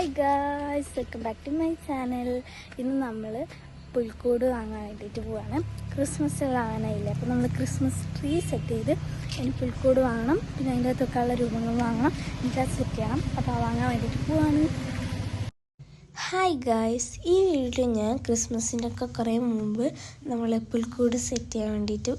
Hi guys welcome back to my channel ഇന്ന് നമ്മൾ പുൽക്കൂട് വാങ്ങാൻ വേണ്ടിയിട്ട് പോവാണ്. ക്രിസ്മസ് വാങ്ങാനായില്ലേ? അപ്പോൾ നമ്മൾ ക്രിസ്മസ് ട്രീ സെറ്റ് ചെയ്ത് അതിന് പുൽക്കൂട് വാങ്ങണം. പിന്നെ അതിന്റെ അകത്തൊക്കെയുള്ള രൂപങ്ങൾ വാങ്ങണം. എനിക്ക് അത് സെറ്റ് ചെയ്യണം. അപ്പോൾ വാങ്ങാൻ വേണ്ടിയിട്ട് പോവാണ്. ഹായ് ഗായ്സ് ഈ വീഡിയോ ഞാൻ ക്രിസ്മസിന്റെ ഒക്കെ കുറേ മുമ്പ് നമ്മൾ പുൽക്കൂട് സെറ്റ് ചെയ്യാൻ വേണ്ടിയിട്ട്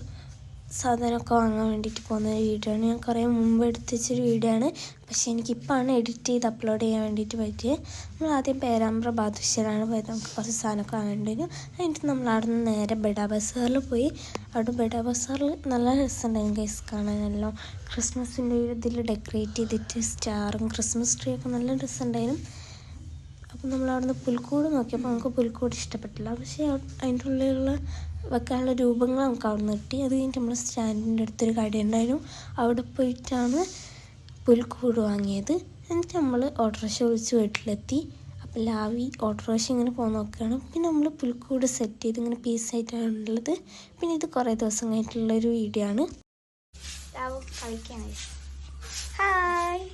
സാധനമൊക്കെ വാങ്ങാൻ വേണ്ടിയിട്ട് പോകുന്ന ഒരു വീഡിയോ ആണ്. ഞാൻ കുറേ മുമ്പ് എടുത്ത് വെച്ചൊരു വീഡിയോ ആണ്. പക്ഷേ എനിക്കിപ്പോഴാണ് എഡിറ്റ് ചെയ്ത് അപ്ലോഡ് ചെയ്യാൻ വേണ്ടിയിട്ട് പറ്റിയത്. നമ്മൾ ആദ്യം പേരാമ്പ്ര ബാദുശ്ശേരാണ് പോയത്. നമുക്ക് കുറച്ച് സാധനമൊക്കെ വാങ്ങേണ്ടിയിരുന്നു എന്നിട്ട് നമ്മൾ അവിടെ നിന്ന് നേരെ ബെഡാ ബസാറിൽ പോയി. അവിടെ ബെഡാ ബസാറിൽ നല്ല രസമുണ്ടായിരുന്നു ഗൈസ് കാണാനെല്ലാം. ക്രിസ്മസിന്റെ ഒരു ഇതിൽ ഡെക്കറേറ്റ് ചെയ്തിട്ട് സ്റ്റാറും ക്രിസ്മസ് ട്രീ ഒക്കെ നല്ല രസമുണ്ടായിരുന്നു. നമ്മൾ അവിടുന്ന് പുൽക്കൂട് നോക്കിയപ്പോൾ നമുക്ക് പുൽക്കൂട് ഇഷ്ടപ്പെട്ടില്ല. പക്ഷേ അതിന്റെ ഉള്ളിലുള്ള വെക്കാനുള്ള രൂപങ്ങൾ നമുക്ക് അവിടെ നിന്ന് കിട്ടി. അത് കഴിഞ്ഞിട്ട് നമ്മൾ സ്റ്റാൻഡിന്റെ അടുത്തൊരു കടയുണ്ടായിരുന്നു. അവിടെ പോയിട്ടാണ് പുൽക്കൂട് വാങ്ങിയത്. എന്നിട്ട് നമ്മൾ ഓട്ടോറിക്ഷ വിളിച്ച് വീട്ടിലെത്തി. അപ്പോൾ ലാവി ഓട്ടോറിക്ഷ ഇങ്ങനെ പോകാൻ നോക്കുകയാണ്. പിന്നെ നമ്മൾ പുൽക്കൂട് സെറ്റ് ചെയ്ത് ഇങ്ങനെ പീസായിട്ടാണ് ഉള്ളത്. പിന്നെ ഇത് കുറേ ദിവസം കഴിഞ്ഞിട്ടുള്ളൊരു വീഡിയോ ആണ്. Law hi.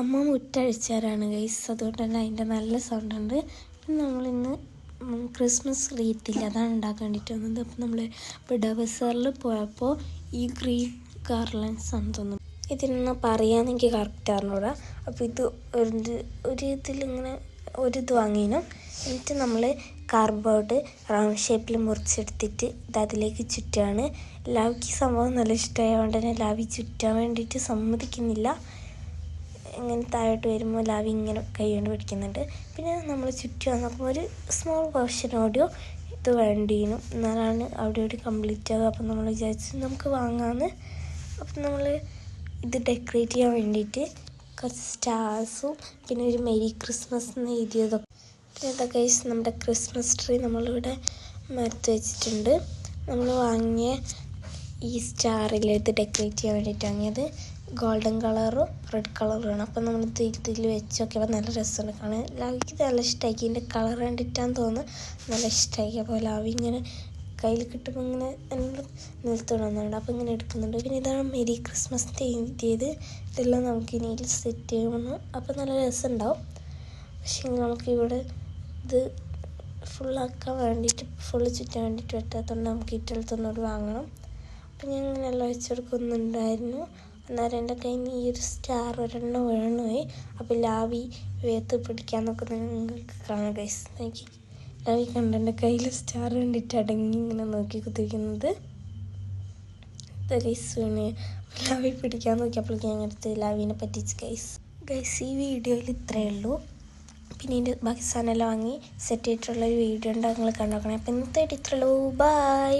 അമ്മ മുറ്റഴിച്ചാരാണ് ഗൈസ് അതുകൊണ്ട് തന്നെ അതിന്റെ നല്ല സൗണ്ട് ഉണ്ട്. അപ്പം നമ്മളിന്ന് ക്രിസ്മസ് റീത്തിൽ അതാണ് ഉണ്ടാക്കാൻ വേണ്ടിയിട്ട് വന്നത്. അപ്പം നമ്മൾ ബിഡവസറിൽ പോയപ്പോൾ ഈ ഗ്രീൻ ഗാർലൻസ് ആണ് തോന്നുന്നു. ഇതിനൊന്ന് പറയാന്ന് എനിക്ക് കറക്റ്റ് അറിഞ്ഞൂടാ. അപ്പോൾ ഇത് ഒരു ഒരു ഇതിലിങ്ങനെ ഒരു ഇത് വാങ്ങിനു. എന്നിട്ട് നമ്മൾ കാർബോർഡ് റൗണ്ട് ഷേപ്പിൽ മുറിച്ചെടുത്തിട്ട് ഇത് അതിലേക്ക് ചുറ്റുകയാണ്. ലാവിക്ക് സംഭവം നല്ല ഇഷ്ടമായതുകൊണ്ട് തന്നെ ലാവി ചുറ്റാൻ വേണ്ടിയിട്ട് സമ്മതിക്കുന്നില്ല. ഇങ്ങനെ താഴോട്ട് വരുമ്പോൾ ലാവി ഇങ്ങനെ കൈകൊണ്ട് പിടിക്കുന്നുണ്ട്. പിന്നെ നമ്മൾ ചുറ്റുക നോക്കുമ്പോൾ ഒരു സ്മോൾ പോർഷൻ ഓഡിയോ ഇത് വേണ്ടിയിരുന്നു എന്നാലാണ് അവിടെ ഇവിടെ കംപ്ലീറ്റ് ആകുക അപ്പം നമ്മൾ വിചാരിച്ചു നമുക്ക് വാങ്ങാമെന്ന് അപ്പം നമ്മൾ ഇത് ഡെക്കറേറ്റ് ചെയ്യാൻ വേണ്ടിയിട്ട് കുറച്ച് സ്റ്റാർസും പിന്നെ ഒരു മെരി ക്രിസ്മസ് എന്ന് എഴുതിയതൊക്കെ പിന്നെ ഗൈസ് നമ്മുടെ ക്രിസ്മസ് ട്രീ നമ്മളിവിടെ മരത്ത് വെച്ചിട്ടുണ്ട്. നമ്മൾ വാങ്ങിയ ഈ സ്റ്റാറിൽ ഇത് ഡെക്കറേറ്റ് ചെയ്യാൻ വേണ്ടിയിട്ട് വാങ്ങിയത് ഗോൾഡൻ കളറും റെഡ് കളറുമാണ് അപ്പം നമ്മൾ ഇത് ഇതിൽ വെച്ച് നോക്കിയപ്പോൾ നല്ല രസമുണ്ട്. കാണാൻ ലാവിക്ക് നല്ല ഇഷ്ടമായി ഇതിന്റെ കളർ കണ്ടിട്ടാന്ന് തോന്നുന്നു. നല്ല ഇഷ്ടമായി അപ്പോൾ ലാവി ഇങ്ങനെ കയ്യിൽ കിട്ടുമ്പോൾ ഇങ്ങനെ എന്നോട് നിലത്തോടുന്നുണ്ട് അപ്പോൾ ഇങ്ങനെ എടുക്കുന്നുണ്ട്. പിന്നെ ഇതാണ് മെരി ക്രിസ്മസ് എഴുതിയത്. ഇതെല്ലാം നമുക്ക് ഇനി സെറ്റ് ചെയ്യണം. അപ്പോൾ നല്ല രസമുണ്ടാവും. പക്ഷേ നമുക്ക് ഇവിടെ ഇത് ഫുള്ളാക്കാൻ വേണ്ടിയിട്ട് ഫുള്ള് ചുറ്റാൻ വേണ്ടിയിട്ട് പറ്റാത്തതുകൊണ്ട് നമുക്ക് ഇറ്റലത്തൊന്നോട് വാങ്ങണം. അപ്പം ഞാൻ ഇങ്ങനെ എല്ലാം വെച്ചെടുക്കുന്നുണ്ടായിരുന്നു. അന്നേരം എന്റെ കയ്യിൽ ഈ ഒരു സ്റ്റാർ ഒരെണ്ണം വീണുപോയി. അപ്പോൾ ലാവി വേത്ത് പിടിക്കാൻ നോക്കുന്നത് നിങ്ങൾക്ക് കാണാം ഗൈസ് നോക്കി. ലാവി കണ്ട? എന്റെ കയ്യിൽ സ്റ്റാർ കണ്ടിട്ട് അടങ്ങി ഇങ്ങനെ നോക്കി കുത്തിരിക്കുന്നത്. ഗൈസ് വീണ്. ലാവി പിടിക്കാൻ നോക്കിയപ്പോഴേക്കും ഞാൻ എടുത്ത് ലാവിനെ പറ്റിച്ച് ഗൈസ് ഗൈസ് ഈ വീഡിയോയിൽ ഇത്രയേ ഉള്ളൂ. പിന്നെ ഇതിന്റെ ബാക്കി സാധനമെല്ലാം വാങ്ങി സെറ്റ് ചെയ്തിട്ടുള്ള ഒരു വീഡിയോ ഉണ്ട് നിങ്ങൾ കണ്ടോക്കണേ. അപ്പം ഇന്നത്തെ ഇത്രയുള്ളൂ ബൈ